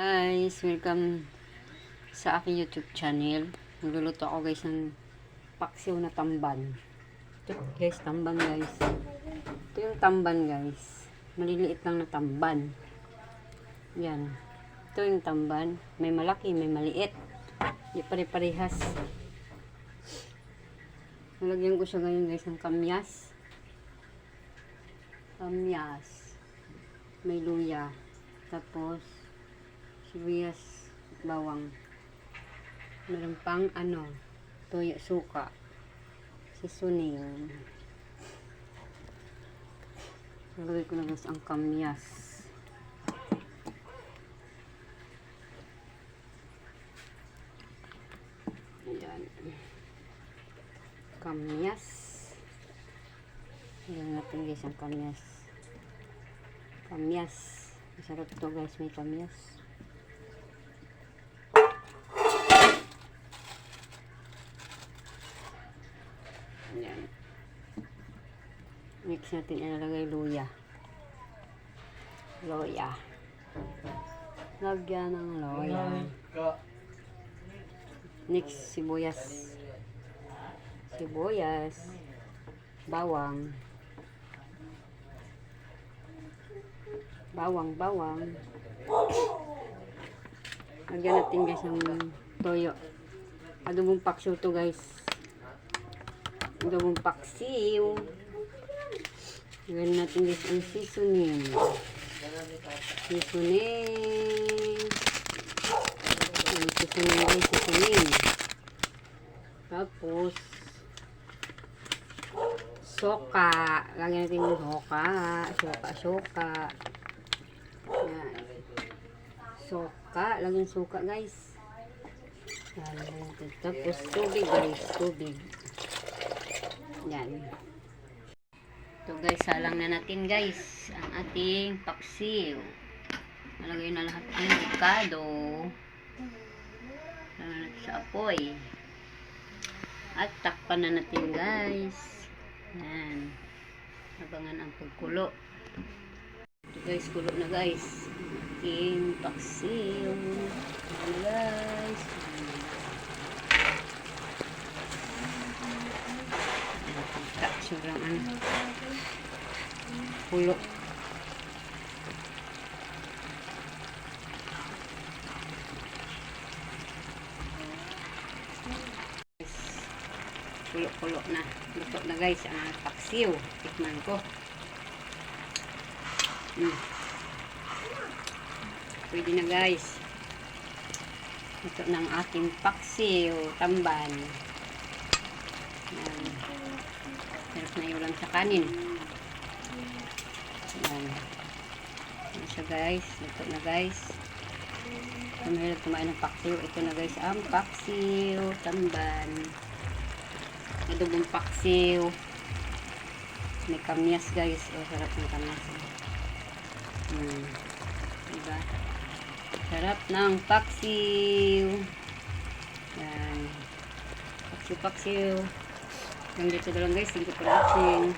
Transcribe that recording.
Guys, welcome sa aking YouTube channel. Magluluto ako guys ng paksiw na tamban. Ito guys, tamban guys. Ito yung tamban guys. Maliliit lang na tamban. Yan. Ito yung tamban. May malaki, may maliit. Di pare-parehas. Nalagyan ko siya ngayon guys ng kamyas. Kamyas. May luya. Tapos, sibuyas, bawang. Meron pang ano, toyo, suka. Seasoning. Nalagay ko na guys ang kamyas. Ayan. Kamyas. Ayan natin guys ang kamyas. Kamyas. Masarap to guys, may kamyas. Ayan. Mix natin ilalagay luya. Loya. Lagyan ng loya. Next, sibuyas. Sibuyas. Bawang. Bawang, bawang. Lagyan natin guys ng toyo. Adobong paksiw to guys. Adobong paksiw. Lagyan natin guys ang seasoning. Seasoning. Ang seasoning guys, seasoning. Tapos, soka. Lagyan natin yung soka. Soka, soka. Yan. Soka. Lagyan suka guys. Yan. Tapos, tubig guys. Tubig. Yan. Ito guys, salang na natin guys. Ang ating paksiw. Nalagay na lahat. Lagyan natin sa apoy. At takpan na natin guys. Yan. Abangan ang pagkulo. Ito guys, kulo na guys. Ating paksiw. Ayan guys. Sobrang ano. Kulo. Kulo-kulo na. Luto na guys ang mga paksiw. Tikman ko. Mm. Pwede na guys. Ito ng ating paksiw. Tamban. Yan. Sarap na ulam sa kanin. Yan. Yan siya guys. Ito na guys. Kung mahilig kumain ng paksiw, ito na guys ang paksiw. Tamban. Adobong paksiw. May kamyas guys. Oh, sarap ng kamyas. Hmm. Diba? Sarap ng paksiw. Yan. Paksiw, paksiw. Hanggang dito na lang guys. Thank you for watching.